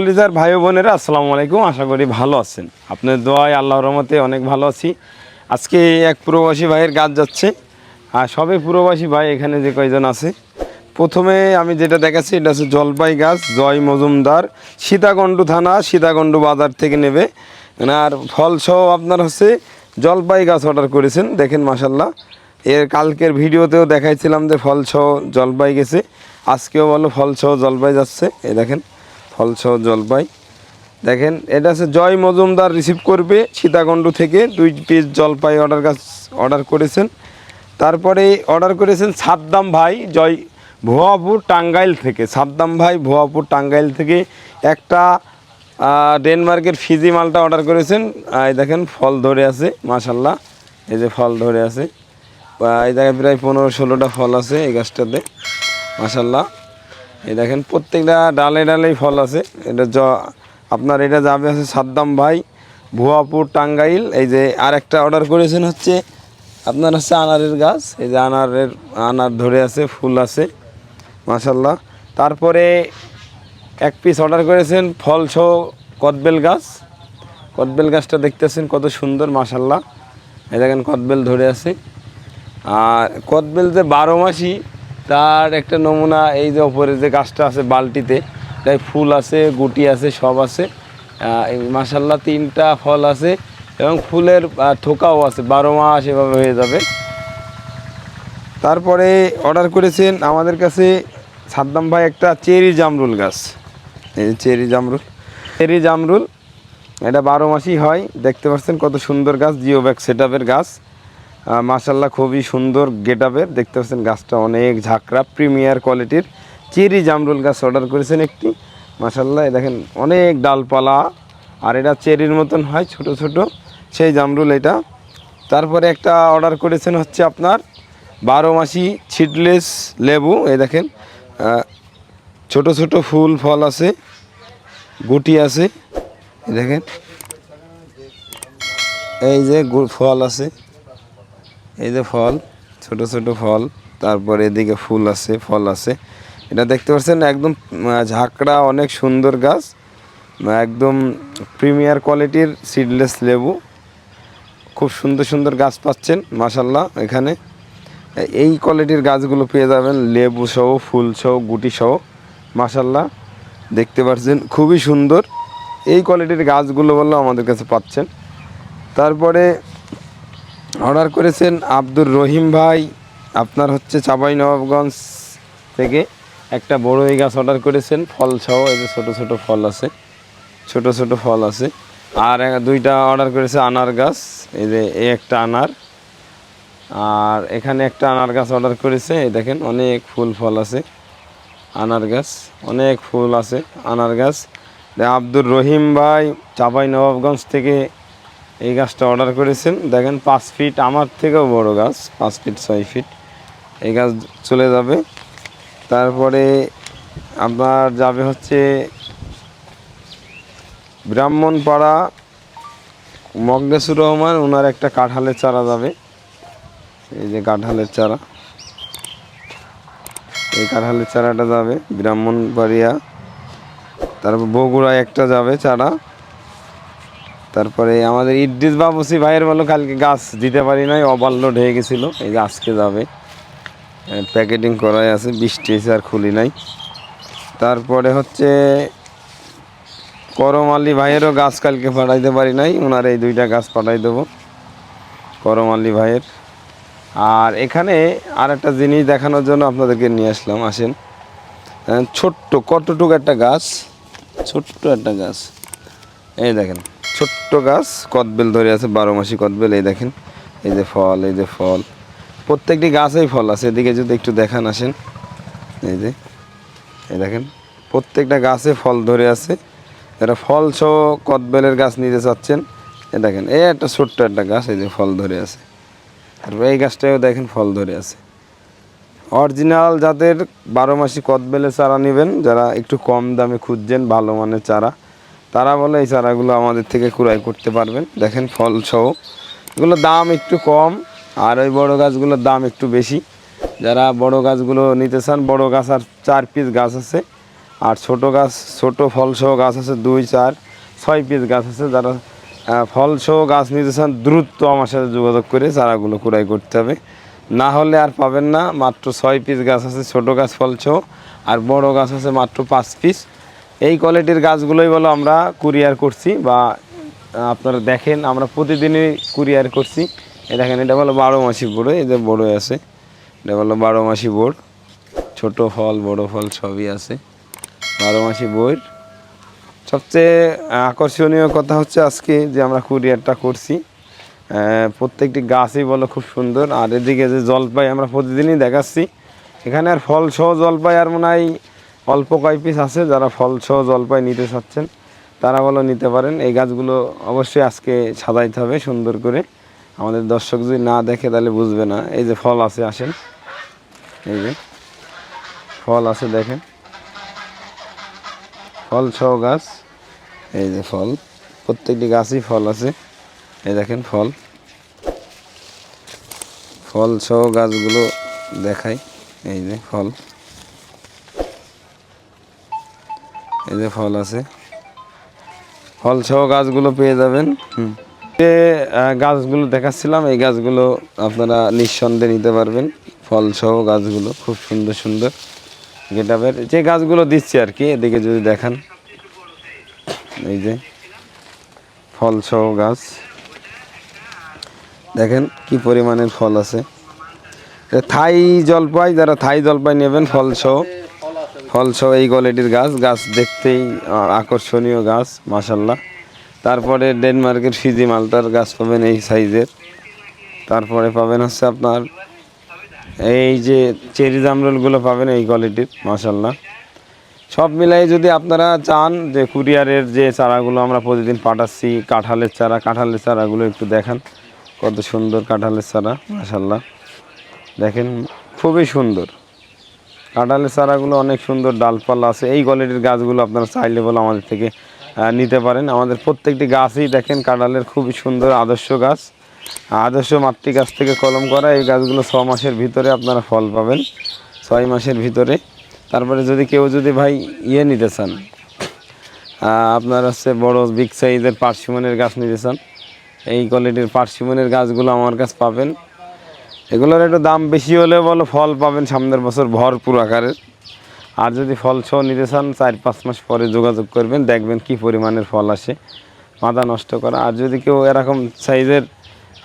কলিজার ভাই বোনেরা, আসসালামু আলাইকুম। আশা করি ভালো আছেন। আপনার দোয়ায় আল্লাহর রহমতে অনেক ভালো আছি। আজকে এক প্রবাসী ভাইয়ের গাছ যাচ্ছে। আর সবে প্রবাসী ভাই এখানে যে কয়জন আছে, প্রথমে আমি যেটা দেখাচ্ছি, এটা হচ্ছে জলপাই গাছ, জয় মজুমদার, সীতাকণ্ড থানা, সীতাকণ্ড বাজার থেকে নেবে। আর ফলসহ আপনার হচ্ছে জলপাই গাছ অর্ডার করেছেন, দেখেন মাসাল্লাহ এর কালকের ভিডিওতেও দেখাইছিলাম যে ফলসহ জলপাই গেছে। আজকেও বলো ফলসহ জলপাই যাচ্ছে, এই দেখেন। ফলসহ জলপাই। দেখেন, এটা হচ্ছে জয় মজুমদার রিসিভ করবে সীতাকুণ্ড থেকে। দুই পিস জলপাই অর্ডার গাছ অর্ডার করেছেন। তারপরে অর্ডার করেছেন সাদ্দাম ভাই, জয় ভুয়াপুর টাঙ্গাইল থেকে। সাদ্দাম ভাই ভুয়াপুর টাঙ্গাইল থেকে একটা ডেনমার্কের ফিজি মালটা অর্ডার করেছেন। এই দেখেন, ফল ধরে আছে মাশাল্লাহ এই যে ফল ধরে আছে। এই দেখেন, প্রায় পনেরো ষোলোটা ফল আছে এই গাছটাতে মাশাল্লাহ এই দেখেন, প্রত্যেকটা ডালে ডালেই ফল আছে। এটা জ, আপনার এটা যাবে আছে সাদ্দাম ভাই, ভুয়াপুর টাঙ্গাইল। এই যে আর একটা অর্ডার করেছেন হচ্ছে, আপনার হচ্ছে আনারের গাছ। এই যে আনারের, আনার ধরে আছে, ফুল আছে মাশাল্লাহ তারপরে এক পিস অর্ডার করেছেন ফল সহ কদবেল গাছ। কদবেল গাছটা দেখতেছেন কত সুন্দর মাশাল্লাহ এই দেখেন কদবেল ধরে আছে। আর কদবেল যে বারো মাসি তার একটা নমুনা এই যে ওপরে যে গাছটা আছে বালটিতে তাই ফুল আছে, গুটি আছে, সব আছে। মাসাল্লাহ তিনটা ফল আছে এবং ফুলের থোকাও আছে। বারো মাস এভাবে হয়ে যাবে। তারপরে অর্ডার করেছেন আমাদের কাছে সাদ্দাম ভাই একটা চেরি জামরুল গাছ। এই চেরি জামরুল। চেরি জামরুল, এটা বারো মাসই হয়। দেখতে পাচ্ছেন কত সুন্দর গাছ জিও ব্যাগ সেট গাছ। মাসাল্লাহ খুবই সুন্দর গেট আপের দেখতে পাচ্ছেন গাছটা অনেক ঝাঁকড়া, প্রিমিয়ার কোয়ালিটির। চেরি জামরুল গাছ অর্ডার করেছেন একটি। মাসাল্লাহ দেখেন অনেক ডালপালা। আর এটা চেরির মতন হয়, ছোট ছোট। সেই জামরুল এটা। তারপরে একটা অর্ডার করেছেন হচ্ছে আপনার বারো মাসি ছিটলেস লেবু। এই দেখেন ছোট ছোট ফুল, ফল আছে, গুটি আছে। দেখেন, এই যে ফল আছে। এই যে ফল, ছোট ছোট ফল, তারপরে এদিকে ফুল আছে, ফল আছে। এটা দেখতে পাচ্ছেন একদম ঝাঁকড়া, অনেক সুন্দর গাছ একদম প্রিমিয়ার কোয়ালিটির সিডলেস লেবু। খুব সুন্দর সুন্দর গাছ পাচ্ছেন মাসাল্লাহ এখানে। এই কোয়ালিটির গাছগুলো পেয়ে যাবেন, লেবু সহ, ফুল সহ, গুটি সহ মাসাল্লাহ দেখতে পাচ্ছেন, খুবই সুন্দর। এই কোয়ালিটির গাছগুলো বললে আমাদের কাছে পাচ্ছেন। তারপরে অর্ডার করেছেন আব্দুর রহিম ভাই। আপনার হচ্ছে চাপাই নবাবগঞ্জ থেকে একটা বড়ই গাছ অর্ডার করেছেন। ফল সহ এই যে ছোটো ছোটো ফল আছে, ছোট ছোট ফল আছে। আর দুইটা অর্ডার করেছে আনার গাছ, এই যে এই একটা আনার। আর এখানে একটা আনার গাছ অর্ডার করেছে, এই দেখেন অনেক ফুল ফল আছে, আনার গাছ, অনেক ফুল আছে আনার গাছ। আব্দুর রহিম ভাই, চাপাই নবাবগঞ্জ থেকে এই গাছটা অর্ডার করেছেন। দেখেন, পাঁচ ফিট আমার থেকেও বড় গাছ, পাঁচ ফিট ছয় ফিট এই গাছ চলে যাবে। তারপরে আপনার যাবে হচ্ছে ব্রাহ্মণপাড়া মগনেসুর রহমান ওনার একটা কাঁঠালের চারা যাবে। এই যে কাঁঠালের চারা। এই কাঁঠালের চারাটা যাবে ব্রাহ্মণবাড়িয়া। তারপর বগুড়ায় একটা যাবে চারা। তারপরে আমাদের ইদ্রিস বাবুসি ভাইয়ের বলো কালকে গাছ দিতে পারি নাই অবাল্য ঢেকে গেছিল। এই আজকে যাবে। প্যাকেটিং করাই আছে, বৃষ্টি এসে আর খুলি নাই। তারপরে হচ্ছে করম আলী ভাইয়েরও গাছ কালকে পাঠাইতে পারি নাই ওনার এই দুইটা গাছ পাঠাই দেবো, করম আলী ভাইয়ের। আর এখানে আর একটা জিনিস দেখানোর জন্য আপনাদেরকে নিয়ে আসলাম, আসেন। ছোট্ট, কতটুকু একটা গাছ? ছোট্ট একটা গাছ। এই দেখেন ছোট্ট গাছ, কদবেল ধরে আছে, বারো মাসি কদবেল, এই দেখেন, এই যে ফল, এই যে ফল। প্রত্যেকটি গাছেই ফল আছে, এদিকে যদি একটু দেখান আসেন, এই যে, এই দেখেন, প্রত্যেকটা গাছে ফল ধরে আছে। এটা ফল সহ কদবেলের গাছ নিতে চাচ্ছেন, এ দেখেন এই একটা ছোট্ট একটা গাছ, এই যে ফল ধরে আছে। তারপর এই গাছটাও দেখেন ফল ধরে আছে। অরিজিনাল যাদের বারো মাসি কদবেলের চারা নেবেন, যারা একটু কম দামে খুঁজছেন, ভালো মানের চারা তারা বলে এই চারাগুলো আমাদের থেকে ক্রয় করতে পারবেন। দেখেন ফল সহ। এগুলো দাম একটু কম আর ওই বড় গাছগুলোর দাম একটু বেশি। যারা বড় গাছগুলো নিতে চান বড় গাছ আর চার পিস গাছ আছে। আর ছোট গাছ ছোট ফলসহ গাছ আছে দুই চার ছয় পিস গাছ আছে। যারা আহ, ফলসহ গাছ নিতে চান দ্রুত আমার সাথে যোগাযোগ করে চারাগুলো কুড়াই করতে হবে। না হলে আর পাবেন না মাত্র ছয় পিস গাছ আছে ছোট গাছ ফলসহ আর বড় গাছ আছে মাত্র পাঁচ পিস এই কোয়ালিটির গাছগুলোই বলো আমরা কুরিয়ার করছি বা আপনারা দেখেন, আমরা প্রতিদিনই কুরিয়ার করছি। এই দেখেন, এটা বলো বারো মাসি বোর্ড এই যে বড়ো আছে। এটা বলো বারো মাসি বোর্ড ছোট ফল, বড় ফল সবই আছে। বারো মাসি বইয়ের সবচেয়ে আকর্ষণীয় কথা হচ্ছে আজকে যে আমরা কুরিয়ারটা করছি। প্রত্যেকটি গাছই বলো খুব সুন্দর। আর এদিকে যে জলপাই আমরা প্রতিদিনই দেখাচ্ছি, এখানে আর ফল সহ জলপাই আর মনে হয় অল্প কয় পিস আছে যারা ফল সহ জলপাই নিতে চাচ্ছেন, তারা বলো নিতে পারেন। এই গাছগুলো অবশ্যই আজকে সাজাইতে হবে সুন্দর করে। আমাদের দর্শক যদি না দেখে তাহলে বুঝবে না। এই যে ফল আছে, আসেন। এই যে ফল আছে, দেখেন। ফল সহ গাছ, এই যে ফল। প্রত্যেকটি গাছই ফল আছে। এই দেখেন ফল। ফল সহ গাছগুলো দেখাই। এই যে ফল। এই যে ফল আছে। ফল সহ গাছগুলো পেয়ে যাবেন। যে গাছগুলো দেখাচ্ছিলাম, এই গাছগুলো আপনারা নিঃসন্দেহে নিতে পারবেন। ফল সহ গাছগুলো, খুব সুন্দর সুন্দর গেটাবের যে গাছগুলো দিচ্ছি আর কি, এদিকে যদি দেখান। এই যে, ফল সহ গাছ। দেখেন কি পরিমাণের ফল আছে। থাই জলপাই, যারা থাই জলপাই নেবেন, ফল সহ। ফল সহ এই কোয়ালিটির গাছ গাছ দেখতেই আকর্ষণীয় গাছ মাসাল্লাহ তারপরে ডেনমার্কের ফিজি মালটার গাছ পাবেন এই সাইজের। তারপরে পাবেন হচ্ছে আপনার, এই যে চেরি জামরুলগুলো পাবেন এই কোয়ালিটির মাসাল্লাহ সব মিলাই যদি আপনারা চান যে কুরিয়ারের যে চারাগুলো আমরা প্রতিদিন পাঠাচ্ছি, কাঁঠালের চারা, কাঁঠালের চারাগুলো একটু দেখান। কত সুন্দর কাঁঠালের চারা মাসাল্লাহ দেখেন, খুবই সুন্দর। কাঁঠালের চারাগুলো অনেক সুন্দর ডালপালা আছে। এই কোয়ালিটির গাছগুলো আপনারা চাইলে বলে আমাদের থেকে নিতে পারেন। আমাদের প্রত্যেকটি গাছই দেখেন কাঁঠালের খুবই সুন্দর আদর্শ গাছ। আদর্শ মাতৃ গাছ থেকে কলম করা এই গাছগুলো ছ মাসের ভিতরে আপনারা ফল পাবেন, ছয় মাসের ভিতরে। তারপরে যদি কেউ যদি ভাই ইয়ে নিতে চান আপনার হচ্ছে বড় বিগ সাইজের পার্সিমনের গাছ নিতে চান, এই কোয়ালিটির পার্সিমনের গাছগুলো আমার কাছে পাবেন। এগুলোর একটু দাম বেশি হলে বলো, ফল পাবেন সামনের বছর ভরপুর আকারের। আর যদি ফল সহ নিতে চান, চার পাঁচ মাস পরে যোগাযোগ করবেন, দেখবেন কি পরিমাণের ফল আসে মাথা নষ্ট করা। আর যদি কেউ এরকম সাইজের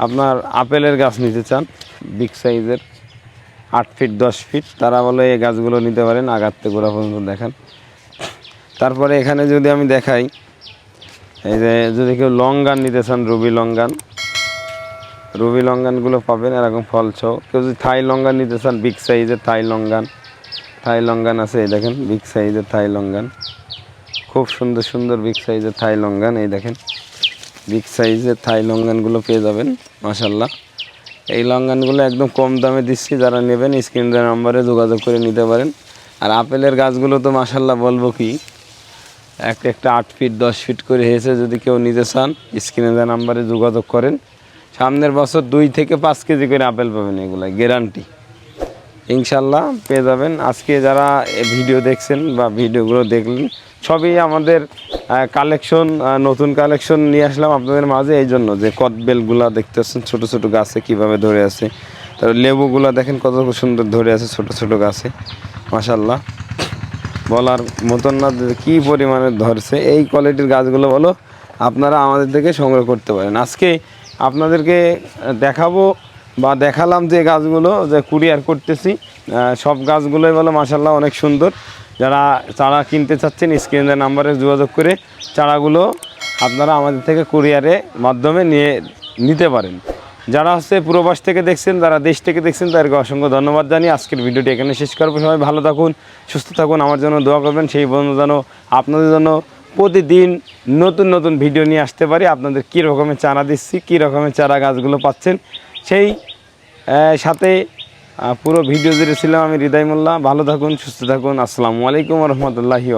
আপনার আপেলের গাছ নিতে চান, বিগ সাইজের আট ফিট, দশ ফিট, তারা বলে এই গাছগুলো নিতে পারেন আগাতে গোড়া পর্যন্ত দেখান। তারপরে এখানে যদি আমি দেখাই, এই যে যদি কেউ লঙ্গান নিতে চান, রুবি লঙ্গান রুবি লঙ্গানগুলো পাবেন, এরকম ফল সহ কেউ যদি থাই লঙ্গান নিতে চান, বিগ সাইজের থাই লঙ্গান। থাই লঙ্গান আছে, এই দেখেন, বিগ সাইজের থাই লঙ্গান। খুব সুন্দর সুন্দর বিগ সাইজের থাই লঙ্গান, এই দেখেন। বিগ সাইজের থাই লঙ্গানগুলো পেয়ে যাবেন মাসাল্লাহ এই লঙ্গানগুলো একদম কম দামে দিচ্ছি, যারা নেবেন, স্ক্রিন নাম্বারে যোগাযোগ করে নিতে পারেন। আর আপেলের গাছগুলো তো মাসাল্লাহ বলব কি, এক একটা আট ফিট, দশ ফিট করে হয়েছে যদি কেউ নিতে চান, স্ক্রিনে নাম্বারে যোগাযোগ করেন। সামনের বছর দুই থেকে পাঁচ কেজি করে আপেল পাবেন এগুলো গ্যারান্টি ইনশাল্লাহ পেয়ে যাবেন। আজকে যারা ভিডিও দেখছেন বা ভিডিওগুলো দেখলেন, সবই আমাদের কালেকশন নতুন কালেকশন নিয়ে আসলাম আপনাদের মাঝে। এই জন্য যে কদবেলগুলা দেখতে পাচ্ছেন ছোটো ছোটো গাছে কীভাবে ধরে আছে। তারপর লেবুগুলা দেখেন কত সুন্দর ধরে আছে ছোট ছোট গাছে। মাসাল্লাহ বলার মতন না কী পরিমাণে ধরছে। এই কোয়ালিটির গাছগুলো বলো, আপনারা আমাদের থেকে সংগ্রহ করতে পারেন। আজকে আপনাদেরকে দেখাবো বা দেখালাম যে গাছগুলো যে কুরিয়ার করতেছি। সব গাছগুলোই বলো মাসাল্লাহ অনেক সুন্দর। যারা চারা কিনতে চাচ্ছেন স্ক্রিনের নাম্বারে যোগাযোগ করে চারাগুলো আপনারা আমাদের থেকে কুরিয়ারের মাধ্যমে নিয়ে নিতে পারেন। যারা হচ্ছে পূর্ববাস থেকে দেখছেন, যারা দেশ থেকে দেখছেন, তাদেরকে অসংখ্য ধন্যবাদ জানিয়ে আজকের ভিডিওটি এখানে শেষ করব। সবাই ভালো থাকুন, সুস্থ থাকুন, আমার জন্য দোয়া করবেন, সেই বন্ধু যেন আপনাদের জন্য প্রতিদিন নতুন নতুন ভিডিও নিয়ে আসতে পারি। আপনাদের কী রকমের চারা দিচ্ছি, কী রকমের চারা গাছগুলো পাচ্ছেন, সেই সাথে পুরো ভিডিও জুড়ে ছিলাম আমি হৃদয় মোল্লা ভালো থাকুন, সুস্থ থাকুন। আসসালামু আলাইকুম রহমতুল্লাহি